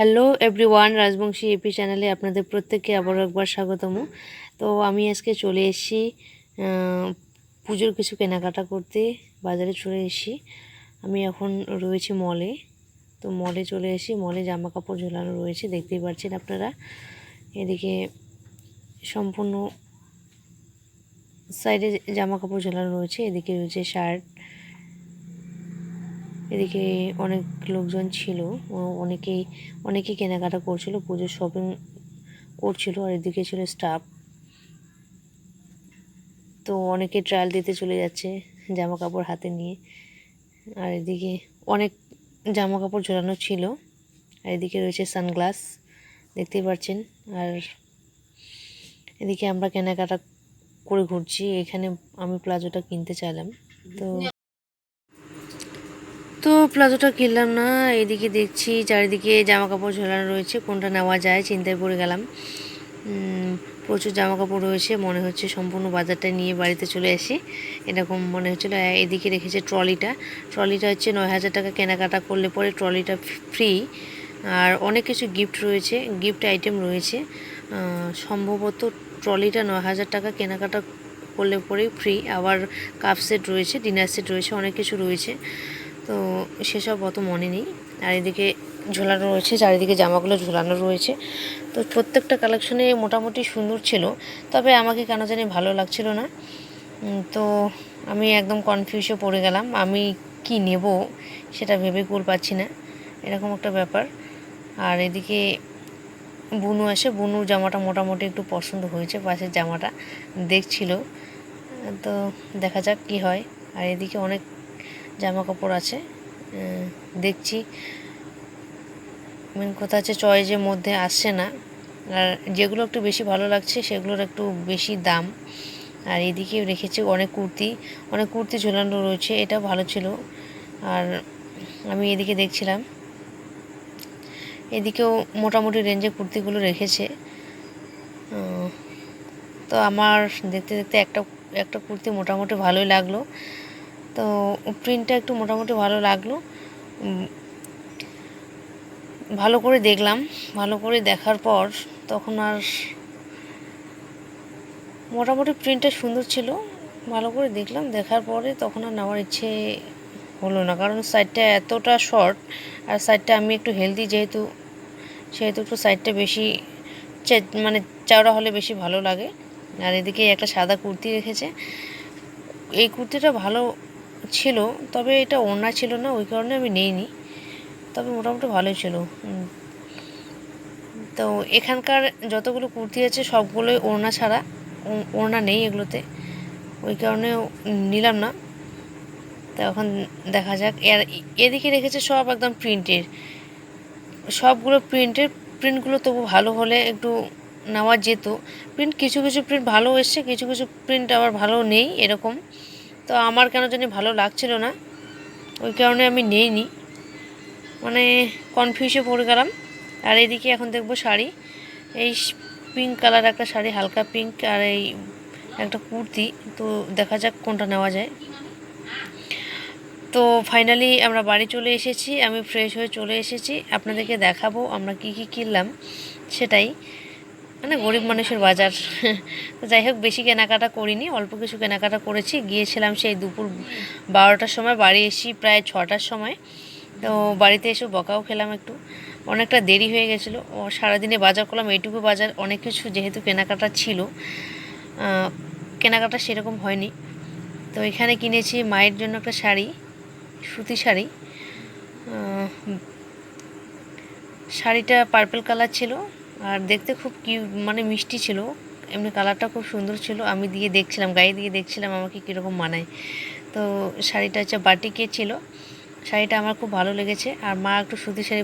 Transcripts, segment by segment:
Hello everyone Rajbanshi AP চ্যানেলে আপনাদের প্রত্যেককে আবারও একবার স্বাগতম। তো আমি আজকে চলে এসেছি পুজোর কিছু কেনাকাটা করতে, বাজারে চলে এসেছি। আমি এখন রয়েছি মলে তো মলে চলে এসেছি। মলে জামা কাপড় ঝোলানো রয়েছে, দেখতেই পাচ্ছেন আপনারা। এদিকে সম্পূর্ণ সাইডে জামা কাপড় ঝোলানো রয়েছে, এদিকে রয়েছে শার্ট এদিকে অনেক লোকজন ছিল অনেকেই অনেকেই কেনাকাটা করছিল পুজোর শপিং করছিল, আর এদিকে ছিল স্টাফ তো অনেকে ট্রায়াল দিতে চলে যাচ্ছে জামা কাপড় হাতে নিয়ে। আর এদিকে অনেক জামা কাপড় ঝোলানো ছিল, আর এদিকে রয়েছে সানগ্লাস দেখতেই পাচ্ছেন। আর এদিকে আমরা কেনাকাটা করে ঘুরছি, এখানে আমি প্লাজোটা কিনতে চাইলাম। তো প্লাজোটা কিনলাম না, এদিকে দেখছি চারিদিকে জামা কাপড় ঝোলানো রয়েছে, কোনটা নেওয়া যায় চিন্তায় পড়ে গেলাম। প্রচুর জামা কাপড় রয়েছে, মনে হচ্ছে সম্পূর্ণ বাজারটা নিয়ে বাড়িতে চলে আসি। এরকম মনে হচ্ছিল এদিকে রেখেছে ট্রলিটা। ট্রলিটা হচ্ছে নয় হাজার টাকা কেনাকাটা করলে পরে ট্রলিটা ফ্রি আর অনেক কিছু গিফট রয়েছে, গিফট আইটেম রয়েছে। সম্ভবত ট্রলিটা নয় হাজার টাকা কেনাকাটা করলে পরেই ফ্রি। আবার কাপ সেট রয়েছে, ডিনার সেট রয়েছে, অনেক কিছু রয়েছে। তো সেসব অত মনে নেই। আর এদিকে ঝোলানো রয়েছে, চারিদিকে জামাগুলো ঝোলানো রয়েছে। তো প্রত্যেকটা কালেকশনে মোটামুটি সুন্দর ছিল, তবে আমাকে কেন জানি ভালো লাগছিল না। তো আমি একদম কনফিউজে পড়ে গেলাম, আমি কি নেব সেটা ভেবে কুল পাচ্ছি না, এরকম একটা ব্যাপার। আর এদিকে বুনু আসে, বুনুর জামাটা মোটামুটি একটু পছন্দ হয়েছে পাশের জামাটা দেখছিল। তো দেখা যাক কি হয়। আর এদিকে অনেক জামা কাপড় আছে দেখছি। মেন কথা আছে চয়েজের মধ্যে আসছে না। আর যেগুলো একটু বেশি ভালো লাগছে, সেগুলোর একটু বেশি দাম। আর এদিকে রেখেছে অনেক কুর্তি অনেক কুর্তি ঝোলানো রয়েছে, এটা ভালো ছিল। আর আমি এদিকে দেখছিলাম, এদিকেও মোটামুটি রেঞ্জে কুর্তিগুলো রেখেছে। তো আমার দেখতে দেখতে একটা একটা কুর্তি মোটামুটি ভালোই লাগল। তো প্রিন্টটা একটু মোটামুটি ভালো লাগল। ভালো করে দেখলাম, ভালো করে দেখার পর তখন আর মোটামুটি প্রিন্টটা সুন্দর ছিল। ভালো করে দেখলাম, দেখার পরে তখন আর নেওয়ার ইচ্ছে হলো না। কারণ সাইডটা এতটা শর্ট আর সাইডটা আমি একটু হেলদি যেহেতু, সেহেতু একটু সাইডটা বেশি মানে চাওড়া হলে বেশি ভালো লাগে। আর এদিকে একটা সাদা কুর্তি রেখেছে। এই কুর্তিটা ভালো ছিল, তবে এটা ওড়না ছিল না, ওই কারণে আমি নেইনি। তবে মোটামুটি ভালোই ছিল। তো এখানকার যতগুলো কুর্তি আছে, সবগুলোই ওড়না ছাড়া ওড়না নেই এগুলোতে। ওই কারণে নিলাম না। তো এখন দেখা যাক। এর, এদিকে রেখেছে সব একদম প্রিন্টের। সবগুলো প্রিন্টের, প্রিন্টগুলো তবু ভালো হলে একটু নেওয়া যেত। প্রিন্ট, কিছু কিছু প্রিন্ট ভালো এসছে, কিছু কিছু প্রিন্ট আবার ভালো নেই এরকম। তো আমার কেন জানি ভালো লাগছিল না। ওই কারণে আমি নেইনি। মানে কনফিউজে পড়ে গেলাম। আর এদিকে এখন দেখব শাড়ি। এই পিঙ্ক কালার একটা শাড়ি, হালকা পিঙ্ক আর এই একটা কুর্তি। তো দেখা যাক কোনটা নেওয়া যায়। তো ফাইনালি আমরা বাড়ি চলে এসেছি। আমি ফ্রেশ হয়ে চলে এসেছি। আপনাদেরকে দেখাবো আমরা কি কি কিনলাম। সেটাই। মানে গরিব মানুষের বাজার। যাই হোক, বেশি কেনাকাটা করিনি, অল্প কিছু কেনাকাটা করেছি। গিয়েছিলাম সেই দুপুর বারোটার সময়, বাড়ি এসেছি প্রায় ছটার সময়। তো বাড়িতে এসে বকাও খেলাম একটু। অনেকটা দেরি হয়ে গেছিল। সারাদিনে বাজার করলাম, এইটুকু বাজার। অনেক কিছু যেহেতু কেনাকাটা ছিল কেনাকাটা সেরকম হয়নি। তো এখানে কিনেছি মায়ের জন্য একটা শাড়ি, সুতি শাড়ি। শাড়িটা পার্পেল কালার ছিল। আর দেখতে খুব কি মানে মিষ্টি ছিল। এমনি কালারটা খুব সুন্দর ছিল। আমি দিয়ে দেখছিলাম, গায়ে দিয়ে দেখছিলাম আমাকে কীরকম মানায়। তো শাড়িটা হচ্ছে বাটিকে ছিল। শাড়িটা আমার খুব ভালো লেগেছে। আর মা একটু সুতি শাড়ি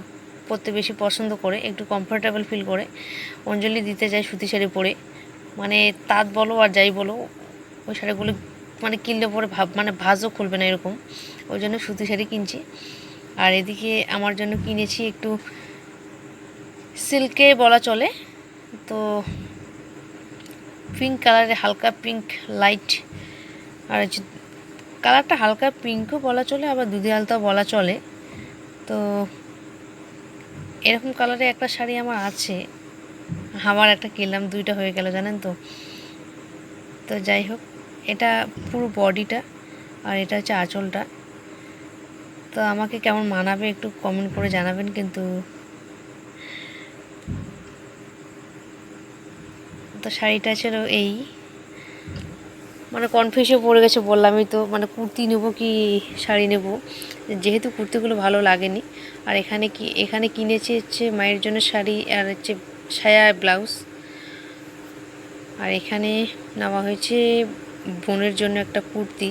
পরতে বেশি পছন্দ করে, একটু কমফোর্টেবল ফিল করে। অঞ্জলি দিতে যায় সুতি শাড়ি পরে। মানে তাঁত বলো আর যাই বলো, ওই শাড়িগুলো মানে কিনলে পরে ভাব মানে ভাজও খুলবে না এরকম। ওই জন্য সুতি শাড়ি কিনছি। আর এদিকে আমার জন্য কিনেছি একটু সিল্কে বলা চলে। তো পিঙ্ক কালারে হালকা পিঙ্ক লাইট আর কালারটা হালকা পিঙ্কও বলা চলে, আবার দুধি আলতাও বলা চলে। তো এরকম কালারে একটা শাড়ি আমার আছে। আমার একটা কিনলাম, দুইটা হয়ে গেল, জানেন তো। তো যাই হোক, এটা পুরো বডিটা, আর এটা হচ্ছে আঁচলটা। তো আমাকে কেমন মানাবে একটু কমেন্ট করে জানাবেন, কিন্তু তো শাড়িটা ছিল এই। মানে কনফিউসে পড়ে গেছে, বললামই তো মানে কুর্তি নেব কি শাড়ি নেব? যেহেতু কুর্তিগুলো ভালো লাগেনি। আর এখানে কি, এখানে কিনেছি হচ্ছে মায়ের জন্য শাড়ি আর হচ্ছে সায়া ব্লাউজ। আর এখানে নেওয়া হয়েছে বোনের জন্য একটা কুর্তি।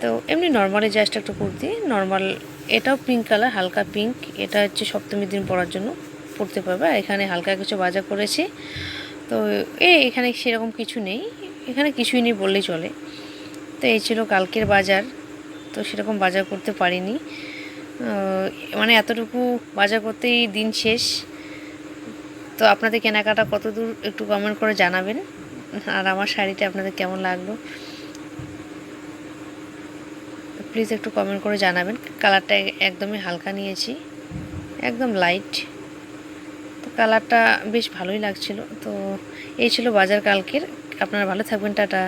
তো এমনি নর্মালি জাস্ট একটা কুর্তি নর্মাল এটাও পিঙ্ক কালার হালকা পিঙ্ক এটা হচ্ছে সপ্তমীর দিন পরার জন্য পরতে পারবে। আর এখানে হালকা কিছু বাজার করেছি। তো এ, এখানে সেরকম কিছু নেই। এখানে কিছুই নেই বললেই চলে। তো এই ছিল কালকের বাজার। তো সেরকম বাজার করতে পারিনি। মানে এতটুকু বাজার করতেই দিন শেষ। তো আপনাদের কেনাকাটা কত দূর একটু কমেন্ট করে জানাবেন। আর আমার শাড়িটা আপনাদের কেমন লাগল? প্লিজ একটু কমেন্ট করে জানাবেন। কালারটা একদমই হালকা নিয়েছি। একদম লাইট কালারটা বেশ ভালোই লাগছিল। তো এই ছিল বাজার কালকের। আপনারা ভালো থাকবেন টাটা।